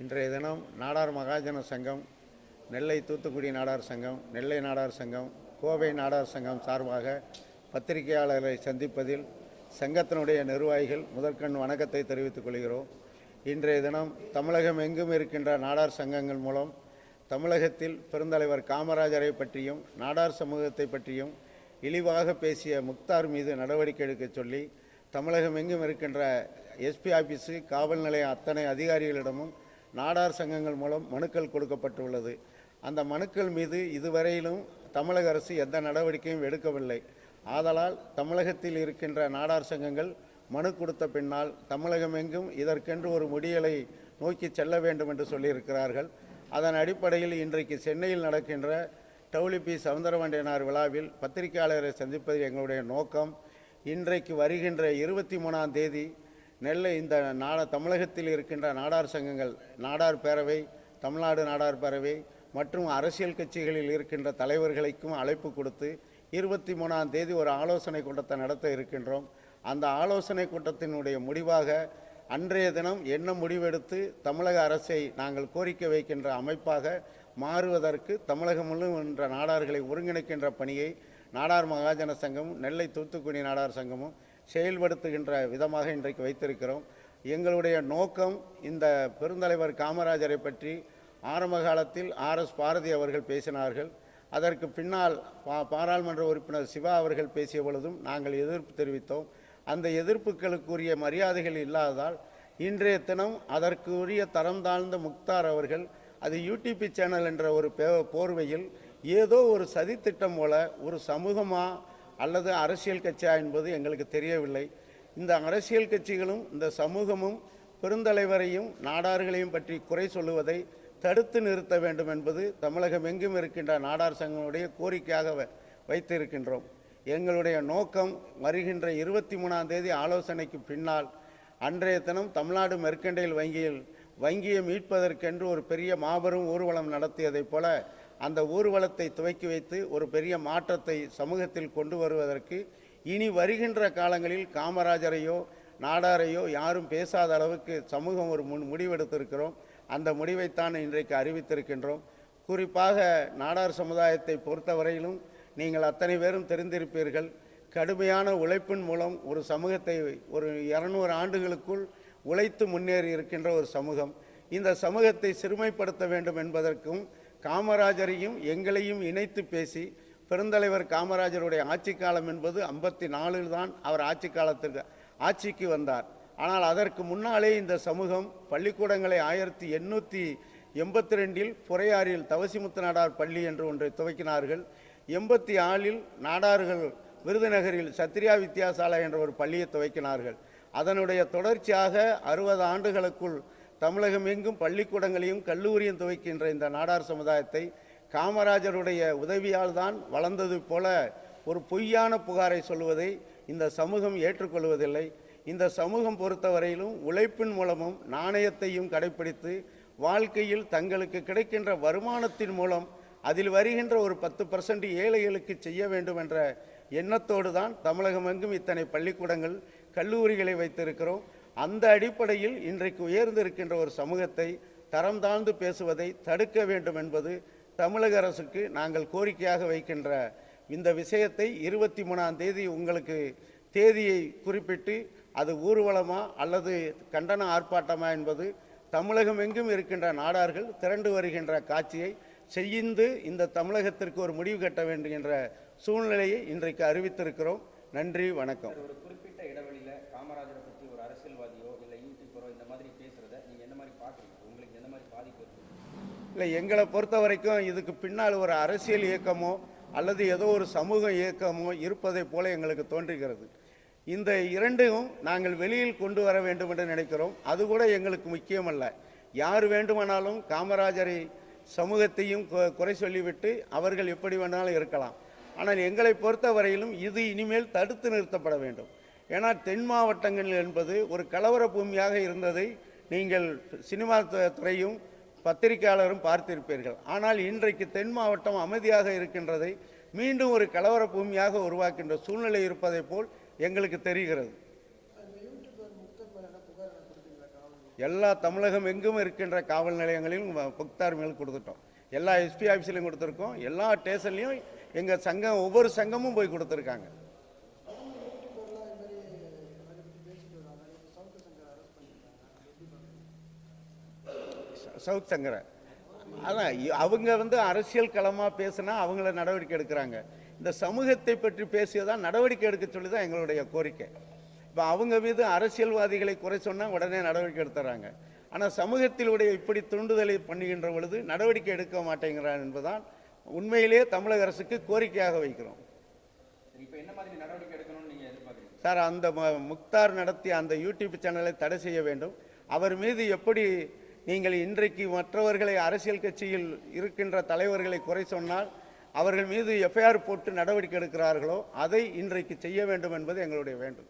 இன்றைய தினம் நாடார் மகாஜன சங்கம் நெல்லை தூத்துக்குடி நாடார் சங்கம் நெல்லை நாடார் சங்கம் கோவை நாடார் சங்கம் சார்பாக பத்திரிகையாளர்களை சந்திப்பதில் சங்கத்தினுடைய நிர்வாகிகள் முதற்கண் வணக்கத்தை தெரிவித்துக் கொள்கிறோம். இன்றைய தினம் தமிழகம் எங்கும் இருக்கின்ற நாடார் சங்கங்கள் மூலம் தமிழகத்தில் பெருந்தலைவர் காமராஜரை பற்றியும் நாடார் சமூகத்தை பற்றியும் இழிவாக பேசிய முக்தார் மீது நடவடிக்கை எடுக்க சொல்லி தமிழகம் எங்கும் இருக்கின்ற எஸ்பி ஆபீஸு காவல் நிலைய அத்தனை அதிகாரிகளிடமும் நாடார் சங்கங்கள் மூலம் மனுக்கள் கொடுக்கப்பட்டுள்ளது. அந்த மனுக்கள் மீது இதுவரையிலும் தமிழக அரசு எந்த நடவடிக்கையும் எடுக்கவில்லை. ஆதலால் தமிழகத்தில் இருக்கின்ற நாடார் சங்கங்கள் மனு கொடுத்த பின்னால் தமிழகம் எங்கும் இதற்கென்று ஒரு முடியலை நோக்கி செல்ல வேண்டும் என்று சொல்லியிருக்கிறார்கள். அதன் அடிப்படையில் இன்றைக்கு சென்னையில் நடக்கின்ற டவுலிபி சவுந்தரவண்டியனார் விழாவில் பத்திரிகையாளரை சந்திப்பது எங்களுடைய நோக்கம். இன்றைக்கு வருகின்ற இருபத்தி மூணாம் தேதி நெல்லை இந்த நாட தமிழகத்தில் இருக்கின்ற நாடார் சங்கங்கள் நாடார் பேரவை தமிழ்நாடு நாடார் பேரவை மற்றும் அரசியல் கட்சிகளில் இருக்கின்ற தலைவர்களுக்கும் அழைப்பு கொடுத்து இருபத்தி மூணாம் தேதி ஒரு ஆலோசனை கூட்டத்தை நடத்த இருக்கின்றோம். அந்த ஆலோசனை கூட்டத்தினுடைய முடிவாக அன்றைய தினம் என்ன முடிவெடுத்து தமிழக அரசை நாங்கள் கோரிக்கை வைக்கின்ற அமைப்பாக மாறுவதற்கு தமிழகம் முழுவதும் என்ற நாடார்களை ஒருங்கிணைக்கின்ற பணியை நாடார் மகாஜன சங்கமும் நெல்லை தூத்துக்குடி நாடார் சங்கமும் செயல்படுத்துகின்ற விதமாக இன்றைக்கு வைத்திருக்கிறோம். எங்களுடைய நோக்கம் இந்த பெருந்தலைவர் காமராஜரை பற்றி ஆரம்ப காலத்தில் ஆர் எஸ் பாரதி அவர்கள் பேசினார்கள். அதற்கு பின்னால் பா பாராளுமன்ற உறுப்பினர் சிவா அவர்கள் பேசிய பொழுதும் நாங்கள் எதிர்ப்பு தெரிவித்தோம். அந்த எதிர்ப்புகளுக்குரிய மரியாதைகள் இல்லாததால் இன்றைய தினம் அதற்குரிய தரம் தாழ்ந்த முக்தார் அவர்கள் அது யூடிபி சேனல் என்ற ஒரு பே- போர்வையில் ஏதோ ஒரு சதித்திட்டம் போல ஒரு சமூகமாக அல்லது அரசியல் கட்சியா என்பது எங்களுக்கு தெரியவில்லை. இந்த அரசியல் கட்சிகளும் இந்த சமூகமும் பெருந்தலைவரையும் நாடார்களையும் பற்றி குறை சொல்லுவதை தடுத்து நிறுத்த வேண்டும் என்பது தமிழகம் எங்கும் இருக்கின்ற நாடார் சங்கங்களுடைய கோரிக்கையாக வைத்திருக்கின்றோம். எங்களுடைய நோக்கம் வருகின்ற இருபத்தி மூணாம் தேதி ஆலோசனைக்கு பின்னால் அன்றைய தினம் தமிழ்நாடு மெர்கண்டைல் வங்கியில் வங்கியை மீட்பதற்கென்று ஒரு பெரிய மாபெரும் ஊர்வலம் நடத்தியதைப் போல அந்த ஊர்வலத்தை துவக்கி வைத்து ஒரு பெரிய மாற்றத்தை சமூகத்தில் கொண்டு வருவதற்கு இனி வருகின்ற காலங்களில் காமராஜரையோ நாடாரையோ யாரும் பேசாத அளவுக்கு சமூகம் ஒரு முன் முடிவெடுத்திருக்கிறோம். அந்த முடிவைத்தான் இன்றைக்கு அறிவித்திருக்கின்றோம். குறிப்பாக நாடார் சமுதாயத்தை பொறுத்தவரையிலும் நீங்கள் அத்தனை பேரும் தெரிந்திருப்பீர்கள். கடுமையான உழைப்பின் மூலம் ஒரு சமூகத்தை ஒரு இரநூறு ஆண்டுகளுக்குள் உழைத்து முன்னேறி இருக்கின்ற ஒரு சமூகம். இந்த சமூகத்தை சிறுமைப்படுத்த வேண்டும் என்பதற்கும் காமராஜரையும் எங்களையும் இணைத்து பேசி பெருந்தலைவர் காமராஜருடைய ஆட்சி காலம் என்பது ஐம்பத்தி நாலில் தான் அவர் ஆட்சி காலத்திற்கு ஆட்சிக்கு வந்தார். ஆனால் அதற்கு முன்னாலே இந்த சமூகம் பள்ளிக்கூடங்களை ஆயிரத்தி எண்ணூற்றி எண்பத்தி ரெண்டில் புறையாறில் தவசிமுத்து நாடார் பள்ளி என்று ஒன்றை துவக்கினார்கள். எண்பத்தி ஆறில் நாடார்கள் விருதுநகரில் சத்ரியா வித்யாசாலா என்ற ஒரு பள்ளியை துவக்கினார்கள். அதனுடைய தொடர்ச்சியாக அறுபது ஆண்டுகளுக்குள் தமிழகம் எங்கும் பள்ளிக்கூடங்களையும் கல்லூரியும் துவைக்கின்ற இந்த நாடார் சமுதாயத்தை காமராஜருடைய உதவியால் தான் வளர்ந்தது போல ஒரு பொய்யான புகாரை சொல்வதை இந்த சமூகம் ஏற்றுக்கொள்வதில்லை. இந்த சமூகம் பொறுத்தவரையிலும் உழைப்பின் மூலமும் நாணயத்தையும் கடைப்பிடித்து வாழ்க்கையில் தங்களுக்கு கிடைக்கின்ற வருமானத்தின் மூலம் அதில் வருகின்ற ஒரு பத்து பர்சன்ட் ஏழைகளுக்கு செய்ய வேண்டும் என்ற எண்ணத்தோடு தான் தமிழகம் எங்கும் இத்தனை பள்ளிக்கூடங்கள் கல்லூரிகளை வைத்திருக்கிறோம். அந்த அடிப்படையில் இன்றைக்கு உயர்ந்திருக்கின்ற ஒரு சமூகத்தை தரம் தாழ்ந்து பேசுவதை தடுக்க வேண்டும் என்பது தமிழக அரசுக்கு நாங்கள் கோரிக்கையாக வைக்கின்ற இந்த விஷயத்தை இருபத்தி மூணாம் தேதி உங்களுக்கு தேதியை குறிப்பிட்டு அது ஊர்வலமா அல்லது கண்டன ஆர்ப்பாட்டமா என்பது தமிழகம் எங்கும் இருக்கின்ற நாடார்கள் திரண்டு வருகின்ற காட்சியை செய்து இந்த தமிழகத்திற்கு ஒரு முடிவு கட்ட வேண்டும் என்ற சூழ்நிலையை இன்றைக்கு அறிவித்திருக்கிறோம். நன்றி வணக்கம் ஒரு குறிப்பிட்ட இடைவெளியில காமராஜரை பற்றி ஒரு அரசியல்வாதியோ இல்லை யூடியூபரோ இந்த மாதிரி பேசுறத நீங்க என்ன மாதிரி பாக்குறீங்க உங்களுக்கு எந்த மாதிரி பாதிப்பு இருக்கு இல்லை எங்களை பொறுத்த வரைக்கும் இதுக்கு பின்னால் ஒரு அரசியல் இயக்கமோ அல்லது ஏதோ ஒரு சமூக இயக்கமோ இருப்பதை போல எங்களுக்கு தோன்றுகிறது. இந்த இரண்டையும் நாங்கள் வெளியில் கொண்டு வர வேண்டும் என்று நினைக்கிறோம். அது கூட எங்களுக்கு முக்கியமல்ல. யார் வேண்டுமானாலும் காமராஜரை சமூகத்தையும் குறை சொல்லிவிட்டு அவர்கள் எப்படி வேணாலும் இருக்கலாம். ஆனால் எங்களை பொறுத்தவரையிலும் இது இனிமேல் தடுத்து நிறுத்தப்பட வேண்டும். ஏன்னா தென் மாவட்டங்கள் என்பது ஒரு கலவர பூமியாக இருந்ததை நீங்கள் சினிமா துறையும் பத்திரிகையாளரும் பார்த்திருப்பீர்கள். ஆனால் இன்றைக்கு தென் மாவட்டம் அமைதியாக இருக்கின்றதை மீண்டும் ஒரு கலவர பூமியாக உருவாக்கின்ற சூழ்நிலை இருப்பதைப் போல் எங்களுக்கு தெரிகிறது. எல்லா தமிழகம் எங்கும் இருக்கின்ற காவல் நிலையங்களிலும் புக்தார் மேல் கொடுத்துட்டோம். எல்லா எஸ்பி ஆஃபீஸ்லையும் கொடுத்துருக்கோம். எல்லா ஸ்டேஷன்லையும் எங்கள் சங்கம் ஒவ்வொரு சங்கமும் போய் கொடுத்துருக்காங்க. சவுத் சங்கரை. அதான் அவங்க வந்து அரசியல் களமாக பேசினா அவங்கள நடவடிக்கை எடுக்கிறாங்க. இந்த சமூகத்தை பற்றி பேசியதான் நடவடிக்கை எடுக்க சொல்லி தான் எங்களுடைய கோரிக்கை. இப்போ அவங்க மீது அரசியல்வாதிகளை குறை சொன்னால் உடனே நடவடிக்கை எடுத்துறாங்க. ஆனால் சமூகத்திலுடைய இப்படி தூண்டுதலை பண்ணுகின்ற பொழுது நடவடிக்கை எடுக்க மாட்டேங்கிறார் என்பதுதான் உண்மையிலேயே தமிழக அரசுக்கு கோரிக்கையாக வைக்கிறோம். சரி அந்த முக்தார் நடத்திய அந்த யூடியூப் சேனலை தடை செய்ய வேண்டும். அவர் மீது எப்படி நீங்கள் இன்றைக்கு மற்றவர்களை அரசியல் கட்சியில் இருக்கின்ற தலைவர்களை குறை சொன்னால் அவர்கள் மீது எஃப்ஐஆர் போட்டு நடவடிக்கை எடுக்கிறார்களோ அதை இன்றைக்கு செய்ய வேண்டும் என்பது எங்களுடைய வேண்டும்